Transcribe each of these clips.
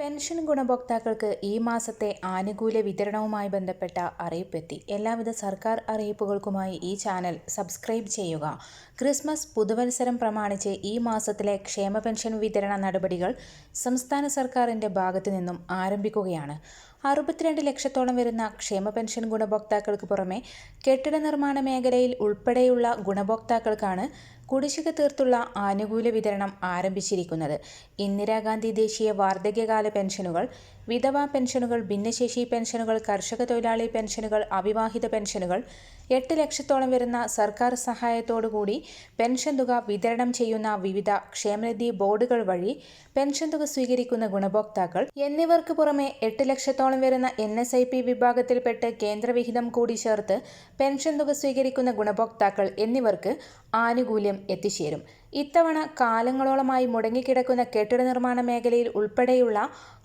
Pension ഗുണഭോക്താക്കൾക്ക് ഈ മാസത്തെ ആനുകൂല്യ വിതരണവുമായി ബന്ധപ്പെട്ട അറിയിപ്പെത്തി. എല്ലാവിധ സർക്കാർ അറിയിപ്പുകൾക്കുമായി ഈ ചാനൽ സബ്സ്ക്രൈബ് ചെയ്യുക. ക്രിസ്മസ് പുതുവത്സരം പ്രമാണിച്ച് ഈ മാസത്തിലെ ക്ഷേമ പെൻഷൻ വിതരണ നടപടികൾ സംസ്ഥാന സർക്കാരിന്റെ ഭാഗത്തു നിന്നും ആരംഭിക്കുകയാണ്. അറുപത്തിരണ്ട് ലക്ഷത്തോളം വരുന്ന ക്ഷേമ പെൻഷൻ ഗുണഭോക്താക്കൾക്ക് പുറമെ കെട്ടിട നിർമ്മാണ മേഖലയിൽ ഉൾപ്പെടെയുള്ള ഗുണഭോക്താക്കൾക്കാണ് കുടിശ്ശിക തീർത്തുള്ള ആനുകൂല്യ വിതരണം ആരംഭിച്ചിരിക്കുന്നത്. ഇന്ദിരാഗാന്ധി ദേശീയ വാർദ്ധക്യകാല പെൻഷനുകൾ വിധവാ പെൻഷനുകൾ ഭിന്നശേഷി പെൻഷനുകൾ കർഷക തൊഴിലാളി പെൻഷനുകൾ അവിവാഹിത പെൻഷനുകൾ എട്ട് ലക്ഷത്തോളം വരുന്ന സർക്കാർ സഹായത്തോടുകൂടി പെൻഷൻ തുക വിതരണം ചെയ്യുന്ന വിവിധ ക്ഷേമനിധി ബോർഡുകൾ വഴി പെൻഷൻ തുക സ്വീകരിക്കുന്ന ഗുണഭോക്താക്കൾ എന്നിവർക്ക് പുറമെ എട്ട് ലക്ഷത്തോളം വരുന്ന എൻ എസ് ഐ പി വിഭാഗത്തിൽപ്പെട്ട് കേന്ദ്രവിഹിതം കൂടി ചേർത്ത് പെൻഷൻ തുക സ്വീകരിക്കുന്ന ഗുണഭോക്താക്കൾ എന്നിവർക്ക് ആനുകൂല്യം എത്തിച്ചേരും ഇത്തവണ കാലങ്ങളോളമായി മുടങ്ങിക്കിടക്കുന്ന കെട്ടിട നിർമ്മാണ മേഖലയിൽ ഉൾപ്പെടെയുള്ള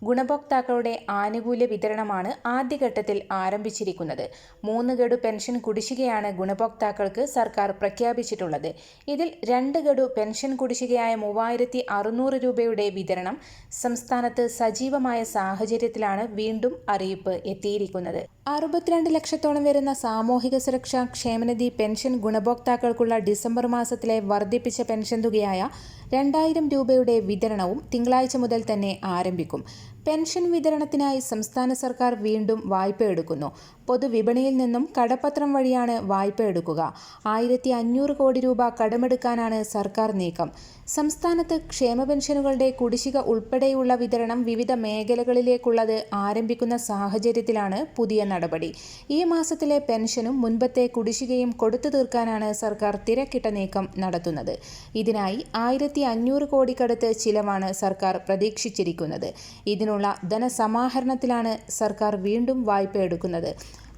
ഗുണഭോക്താക്കളുടെ ആനുകൂല്യ വിതരണമാണ് ആദ്യഘട്ടത്തിൽ ആരംഭിച്ചിരിക്കുന്നത്. മൂന്ന് ഗഡു പെൻഷൻ കുടിശ്ശികയാണ് ഗുണഭോക്താക്കൾക്ക് സർക്കാർ പ്രഖ്യാപിച്ചിട്ടുള്ളത്. ഇതിൽ രണ്ട് ഗഡു പെൻഷൻ കുടിശ്ശികയായ മൂവായിരത്തി അറുന്നൂറ് രൂപയുടെ വിതരണം സംസ്ഥാനത്ത് സജീവമായ സാഹചര്യത്തിലാണ് വീണ്ടും അറിയിപ്പ് എത്തിയിരിക്കുന്നത്. അറുപത്തിരണ്ട് ലക്ഷത്തോളം വരുന്ന സാമൂഹിക സുരക്ഷാ ക്ഷേമനിധി പെൻഷൻ ഗുണഭോക്താക്കൾക്കുള്ള ഡിസംബർ മാസത്തിലെ വർദ്ധിപ്പിച്ച പെൻഷൻ തുകയായ രണ്ടായിരം രൂപയുടെ വിതരണവും തിങ്കളാഴ്ച മുതൽ തന്നെ ആരംഭിക്കും. പെൻഷൻ വിതരണത്തിനായി സംസ്ഥാന സർക്കാർ വീണ്ടും വായ്പ എടുക്കുന്നു. പൊതുവിപണിയിൽ നിന്നും കടപ്പത്രം വഴിയാണ് വായ്പ എടുക്കുക. ആയിരത്തി അഞ്ഞൂറ് കോടി രൂപ കടമെടുക്കാനാണ് സർക്കാർ നീക്കം. സംസ്ഥാനത്ത് ക്ഷേമ പെൻഷനുകളുടെ കുടിശ്ശിക ഉൾപ്പെടെയുള്ള വിതരണം വിവിധ മേഖലകളിലേക്കുള്ളത് ആരംഭിക്കുന്ന സാഹചര്യത്തിലാണ് പുതിയ നടപടി. ഈ മാസത്തിലെ പെൻഷനും മുൻപത്തെ കുടിശ്ശികയും കൊടുത്തു തീർക്കാനാണ് സർക്കാർ തിരക്കിട്ട നീക്കം നടത്തുന്നത്. ഇതിനായി ആയിരത്തി അഞ്ഞൂറ് കോടിക്കടുത്ത് ചിലവാണ് സർക്കാർ പ്രതീക്ഷിച്ചിരിക്കുന്നത്. ഇതിനുള്ള ധനസമാഹരണത്തിലാണ് സർക്കാർ വീണ്ടും വായ്പ എടുക്കുന്നത്.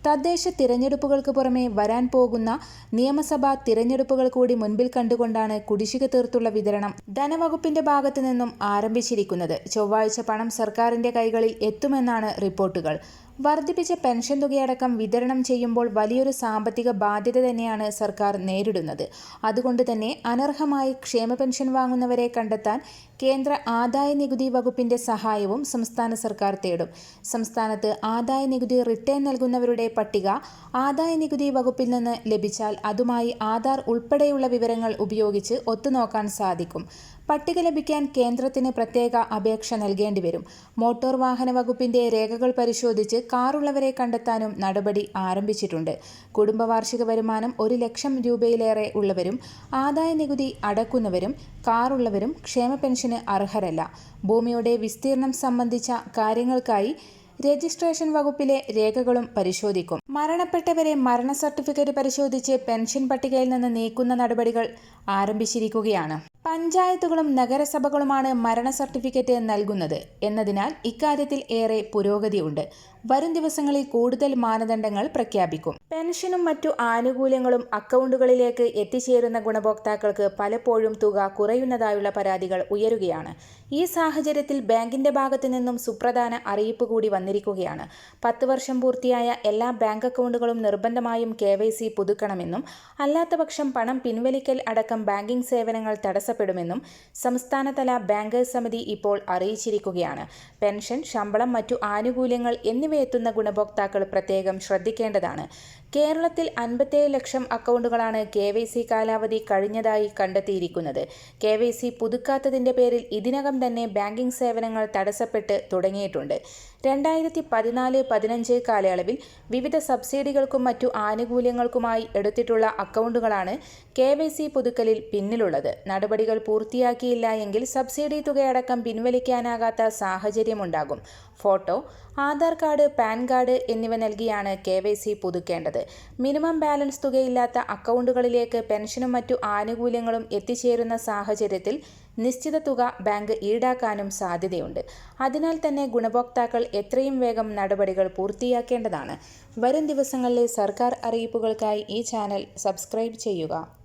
തദ്ദേശ തിരഞ്ഞെടുപ്പുകൾക്ക് പുറമെ വരാൻ പോകുന്ന നിയമസഭാ തിരഞ്ഞെടുപ്പുകൾ കൂടി മുൻപിൽ കണ്ടുകൊണ്ടാണ് കുടിശ്ശിക തീർത്തുള്ള വിതരണം ധനവകുപ്പിന്റെ ഭാഗത്തു നിന്നും ആരംഭിച്ചിരിക്കുന്നത്. ചൊവ്വാഴ്ച പണം സർക്കാരിന്റെ കൈകളിൽ എത്തുമെന്നാണ് റിപ്പോർട്ടുകൾ. വർദ്ധിപ്പിച്ച പെൻഷൻ തുകയടക്കം വിതരണം ചെയ്യുമ്പോൾ വലിയൊരു സാമ്പത്തിക ബാധ്യത തന്നെയാണ് സർക്കാർ നേരിടുന്നത്. അതുകൊണ്ട് തന്നെ അനർഹമായി ക്ഷേമ പെൻഷൻ വാങ്ങുന്നവരെ കണ്ടെത്താൻ കേന്ദ്ര ആദായ നികുതി വകുപ്പിന്റെ സഹായവും സംസ്ഥാന സർക്കാർ തേടും. സംസ്ഥാനത്ത് ആദായ നികുതി റിട്ടേൺ നൽകുന്നവരുടെ പട്ടിക ആദായ നികുതി വകുപ്പിൽ നിന്ന് ലഭിച്ചാൽ അതുമായി ആധാർ ഉൾപ്പെടെയുള്ള വിവരങ്ങൾ ഉപയോഗിച്ച് ഒത്തുനോക്കാൻ സാധിക്കും. പട്ടിക ലഭിക്കാൻ കേന്ദ്രത്തിന് പ്രത്യേക അപേക്ഷ നൽകേണ്ടി വരും. മോട്ടോർ വാഹന വകുപ്പിന്റെ രേഖകൾ പരിശോധിച്ച് കാറുള്ളവരെ കണ്ടെത്താനും നടപടി ആരംഭിച്ചിട്ടുണ്ട്. കുടുംബവാർഷിക വരുമാനം ഒരു ലക്ഷം രൂപയിലേറെ ഉള്ളവരും ആദായ നികുതി അടക്കുന്നവരും കാറുള്ളവരും ക്ഷേമ പെൻഷന് അർഹരല്ല. ഭൂമിയുടെ വിസ്തീർണം സംബന്ധിച്ച കാര്യങ്ങൾക്കായി രജിസ്ട്രേഷൻ വകുപ്പിലെ രേഖകളും പരിശോധിക്കും. മരണപ്പെട്ടവരെ മരണ സർട്ടിഫിക്കറ്റ് പരിശോധിച്ച് പെൻഷൻ പട്ടികയിൽ നിന്ന് നീക്കുന്ന നടപടികൾ ആരംഭിച്ചിരിക്കുകയാണ്. പഞ്ചായത്തുകളും നഗരസഭകളുമാണ് മരണ സർട്ടിഫിക്കറ്റ് നൽകുന്നത് എന്നതിനാൽ ഇക്കാര്യത്തിൽ ഏറെ പുരോഗതിയുണ്ട്. വരും ദിവസങ്ങളിൽ കൂടുതൽ മാനദണ്ഡങ്ങൾ പ്രഖ്യാപിക്കും. പെൻഷനും മറ്റു ആനുകൂല്യങ്ങളും അക്കൗണ്ടുകളിലേക്ക് എത്തിച്ചേരുന്ന ഗുണഭോക്താക്കൾക്ക് പലപ്പോഴും തുക കുറയുന്നതായുള്ള പരാതികൾ ഉയരുകയാണ്. ഈ സാഹചര്യത്തിൽ ബാങ്കിന്റെ ഭാഗത്തു നിന്നും സുപ്രധാന അറിയിപ്പ് കൂടി വന്നിരിക്കുകയാണ് പത്ത് വർഷം പൂർത്തിയായ എല്ലാ ബാങ്ക് അക്കൗണ്ടുകളും നിർബന്ധമായും കെ വൈ സി പുതുക്കണമെന്നും അല്ലാത്തപക്ഷം പണം പിൻവലിക്കൽ അടക്കം ബാങ്കിംഗ് സേവനങ്ങൾ തടസ്സപ്പെടുമെന്നും സംസ്ഥാനതല ബാങ്കേഴ്സ് സമിതി ഇപ്പോൾ അറിയിച്ചിരിക്കുകയാണ്. പെൻഷൻ ശമ്പളം മറ്റു ആനുകൂല്യങ്ങൾ എന്നിവയെത്തുന്ന ഗുണഭോക്താക്കൾ പ്രത്യേകം ശ്രദ്ധിക്കേണ്ടതാണ്. കേരളത്തിൽ അൻപത്തേഴ് ലക്ഷം അക്കൗണ്ടുകളാണ് കെ വൈ സി കാലാവധി കഴിഞ്ഞതായി കണ്ടെത്തിയിരിക്കുന്നത്. കെ വൈ സി പുതുക്കാത്തതിന്റെ പേരിൽ ഇതിനകം തന്നെ ബാങ്കിംഗ് സേവനങ്ങൾ തടസ്സപ്പെട്ട് തുടങ്ങിയിട്ടുണ്ട്. രണ്ടായിരത്തി പതിനാല് പതിനഞ്ച് കാലയളവിൽ വിവിധ സബ്സിഡികൾക്കും മറ്റു ആനുകൂല്യങ്ങൾക്കുമായി എടുത്തിട്ടുള്ള അക്കൗണ്ടുകളാണ് കെ വൈ സി പുതുക്കലിൽ പിന്നിലുള്ളത്. നടപടികൾ പൂർത്തിയാക്കിയില്ല എങ്കിൽ സബ്സിഡി തുകയടക്കം പിൻവലിക്കാനാകാത്ത സാഹചര്യമുണ്ടാകും. Photo Aadhaar card PAN card എന്നിവ നൽകിയാണ് കെ വൈ സി പുതുക്കേണ്ടത്. മിനിമം ബാലൻസ് തുകയില്ലാത്ത അക്കൗണ്ടുകളിലേക്ക് പെൻഷനും മറ്റു ആനുകൂല്യങ്ങളും എത്തിച്ചേരുന്ന സാഹചര്യത്തിൽ നിശ്ചിത തുക ബാങ്ക് ഈടാക്കാനും സാധ്യതയുണ്ട്. അതിനാൽ തന്നെ ഗുണഭോക്താക്കൾ എത്രയും വേഗം നടപടികൾ പൂർത്തിയാക്കേണ്ടതാണ്. വരും ദിവസങ്ങളിലെ സർക്കാർ അറിയിപ്പുകൾക്കായി ഈ ചാനൽ സബ്സ്ക്രൈബ് ചെയ്യുക.